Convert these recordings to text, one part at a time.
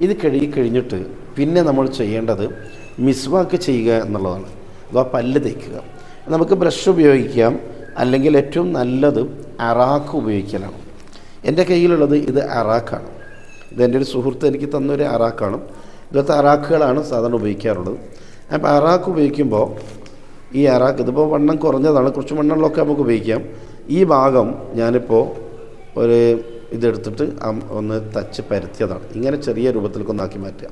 ഇത് കഴുകി കഴിഞ്ഞിട്ട് പിന്നെ നമ്മൾ ചെയ്യേണ്ടത് മിസ്വാക്ക് ചെയ്യുക എന്നുള്ളതാണ്. അഥവാ പല്ല് തേക്കുക. നമുക്ക് ബ്രഷ് ഉപയോഗിക്കാം. അല്ലെങ്കിൽ ഏറ്റവും നല്ലത് അറാക്ക് ഉപയോഗിക്കലാണ്. എന്റെ കയ്യിലുള്ളത് ഇത് അറാക്കാണ്. ഇത് എന്റെ ഒരു സുഹൃത്ത് എനിക്ക് തന്നൊരു അറാക്കാണ്. ഇതുപോലത്തെ അറാക്കുകളാണ് സാധാരണ ഉപയോഗിക്കാറുള്ളത്. അപ്പോൾ അറാക്ക് ഉപയോഗിക്കുമ്പോൾ ഈ അറാക്ക് ഇതിപ്പോൾ വണ്ണം കുറഞ്ഞതാണ്. കുറച്ച് വണ്ണമുള്ളതൊക്കെ നമുക്ക് ഉപയോഗിക്കാം. ഈ ഭാഗം ഞാനിപ്പോൾ ഒരു ഇതെടുത്തിട്ട് ഒന്ന് തച്ച് പരത്തിയതാണ് ഇങ്ങനെ ചെറിയ രൂപത്തിലേക്ക് ഒന്നാക്കി മാറ്റുക.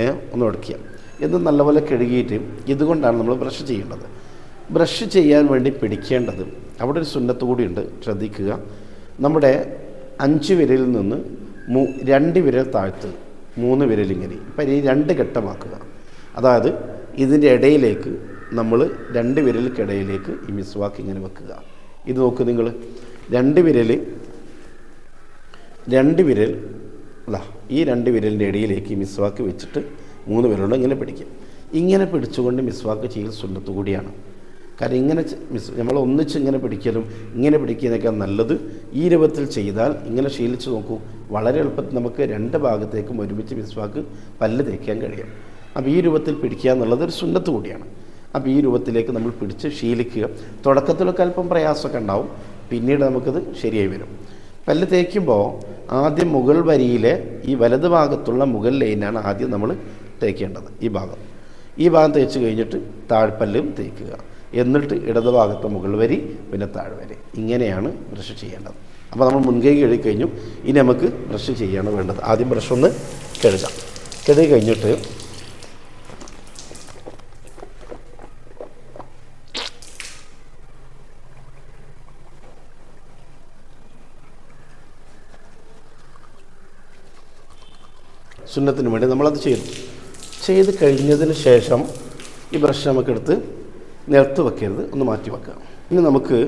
ഏ ഒന്ന് ഉടക്കുക ഇത് നല്ലപോലെ കഴുകിയിട്ട് ഇതുകൊണ്ടാണ് നമ്മൾ ബ്രഷ് ചെയ്യേണ്ടത്. ബ്രഷ് ചെയ്യാൻ വേണ്ടി പിടിക്കേണ്ടത് അവിടെ ഒരു സുന്നത്ത് കൂടിയുണ്ട് ശ്രദ്ധിക്കുക. നമ്മുടെ അഞ്ച് വിരലിൽ നിന്ന് മൂ രണ്ട് വിരൽ താഴ്ത്ത് മൂന്ന് വിരലിങ്ങനെ ഇപ്പം ഈ രണ്ട് ഘട്ടമാക്കുക. അതായത് ഇതിന്റെ ഇടയിലേക്ക് നമ്മൾ രണ്ട് വിരലിക്കിടയിലേക്ക് ഈ മിസ്വാക്ക് ഇങ്ങനെ വെക്കുക. ഇത് നോക്ക് നിങ്ങൾ. രണ്ട് വിരൽ രണ്ട് വിരൽ അല്ല ഈ രണ്ട് വിരലിന്റെ ഇടയിലേക്ക് മിസ്വാക്ക് വെച്ചിട്ട് മൂന്ന് വിരലുകൊണ്ട് ഇങ്ങനെ പിടിക്കുക ഇങ്ങനെ പിടിച്ചുകൊണ്ട് മിസ്വാക്ക് ചെയ്യൽ സുന്നത്ത് കൂടിയാണ്. കാരണം ഇങ്ങനെ മിസ് നമ്മൾ ഒന്നിച്ച് ഇങ്ങനെ പിടിക്കലും ഇങ്ങനെ പിടിക്കുന്നതിനേക്കാൾ നല്ലത്. ഈ രൂപത്തിൽ ചെയ്താൽ ഇങ്ങനെ ശീലിച്ച് നോക്കൂ വളരെ എളുപ്പത്തിൽ നമുക്ക് രണ്ട് ഭാഗത്തേക്കും ഒരുമിച്ച് മിസ്വാക്ക് പല്ല് തേക്കാൻ കഴിയും. അപ്പോൾ ഈ രൂപത്തിൽ പിടിക്കുക എന്നുള്ളത് ഒരു സുന്നത്ത് കൂടിയാണ്. അപ്പോൾ ഈ രൂപത്തിലേക്ക് നമ്മൾ പിടിച്ച് ശീലിക്കുക. തുടക്കത്തിലൊക്കെ അല്പം പ്രയാസമൊക്കെ ഉണ്ടാവും. പിന്നീട് നമുക്കത് ശരിയായി വരും. പല്ല് തേക്കുമ്പോൾ ആദ്യം മുകൾ വരിയിലെ ഈ വലത് ഭാഗത്തുള്ള മുകൾ ലൈനാണ് ആദ്യം നമ്മൾ തേക്കേണ്ടത് ഈ ഭാഗം. ഈ ഭാഗം തേച്ച് കഴിഞ്ഞിട്ട് താഴ്പ്പല്ലും തേക്കുക. എന്നിട്ട് ഇടത് ഭാഗത്തെ മുകൾ വരി പിന്നെ താഴ്വരി. ഇങ്ങനെയാണ് ബ്രഷ് ചെയ്യേണ്ടത്. അപ്പോൾ നമ്മൾ മുൻകൈ കഴുകി കഴിഞ്ഞു. ഇനി നമുക്ക് ബ്രഷ് ചെയ്യാണ് വേണ്ടത്. ആദ്യം ബ്രഷ് ഒന്ന് കഴുകാം. കഴുകി കഴിഞ്ഞിട്ട് സുന്നത്തിന് വേണ്ടി നമ്മളത് ചെയ്തു. ചെയ്ത് കഴിഞ്ഞതിന് ശേഷം ഈ ബ്രഷ് നമുക്കെടുത്ത് നിലത്ത് വെക്കരുത് ഒന്ന് മാറ്റി വെക്കുക. ഇനി നമുക്ക്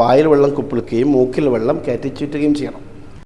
വായിൽ വെള്ളം കുപ്പിളിക്കുകയും മൂക്കിൽ വെള്ളം കയറ്റി ചുറ്റുകയും ചെയ്യണം.